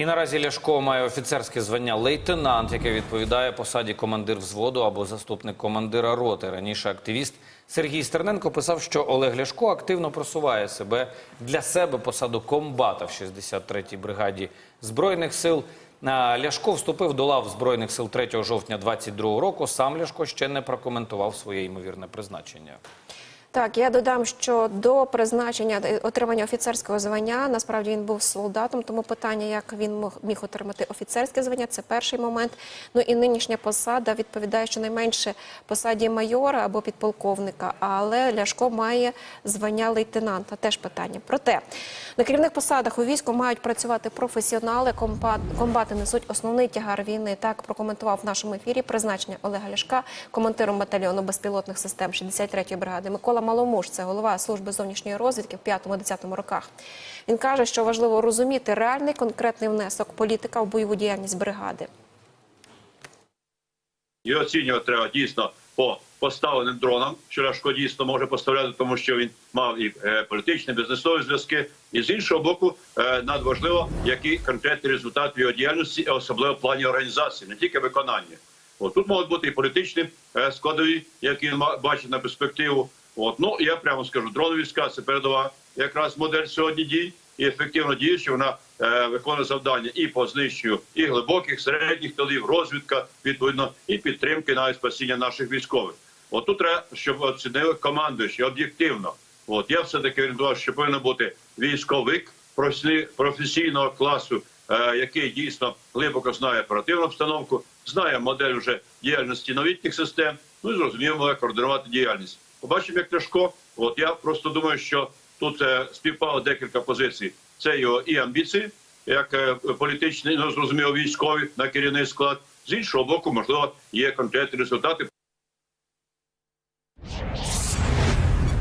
І наразі Ляшко має офіцерське звання лейтенант, яке відповідає посаді командир взводу або заступник командира роти. Раніше активіст Сергій Стерненко писав, що Олег Ляшко активно просуває себе для себе посаду комбата в 63-й бригаді збройних сил. Ляшко вступив до лав збройних сил 3 жовтня 22 року. Сам Ляшко ще не прокоментував своє ймовірне призначення. Так, я додам, що до призначення е, отримання офіцерського звання насправді він був солдатом, тому питання, як він міг отримати офіцерське звання, це перший момент. Ну і нинішня посада відповідає щонайменше посаді майора або підполковника, але Ляшко має звання лейтенанта. Теж питання. Проте на керівних посадах у війську мають працювати професіонали. Комбати несуть основний тягар війни. Так прокоментував в нашому ефірі призначення Олега Ляшка, командиром батальйону безпілотних систем 63-ї бригади. Микола Маломуш, це голова служби зовнішньої розвідки в 5-10 роках. Він каже, що важливо розуміти реальний конкретний внесок політика в бойову діяльність бригади. І оцінювати треба дійсно по поставленим дронам, що Ляшко дійсно може поставляти, тому що він мав і е, політичні, бізнесові зв'язки. І з іншого боку, е, надважливо, який конкретний результат його діяльності, особливо в плані організації, не тільки виконання. От тут можуть бути і політичні е, складові, які він бачить на перспективу. От ну я прямо скажу, дронові війська це передова якраз модель сьогодні дій і ефективно діючи, вона е, виконує завдання і по знищенню і глибоких, середніх тилів, розвідка відповідно, і підтримки навіть спасіння наших військових. От тут треба, щоб оцінили командуючі об'єктивно. От я все таки орієнтував, що повинен бути військовик професій- професійного класу, е, який дійсно глибоко знає оперативну обстановку, знає модель вже діяльності новітніх систем. Ну і зрозуміло, координувати діяльність побачимо, як тяжко. От я просто думаю, що тут е, співпало декілька позицій. Це його і амбіції, як е, політичний, ну зрозуміло, військові на керівний склад. З іншого боку, можливо, є конкретні результати.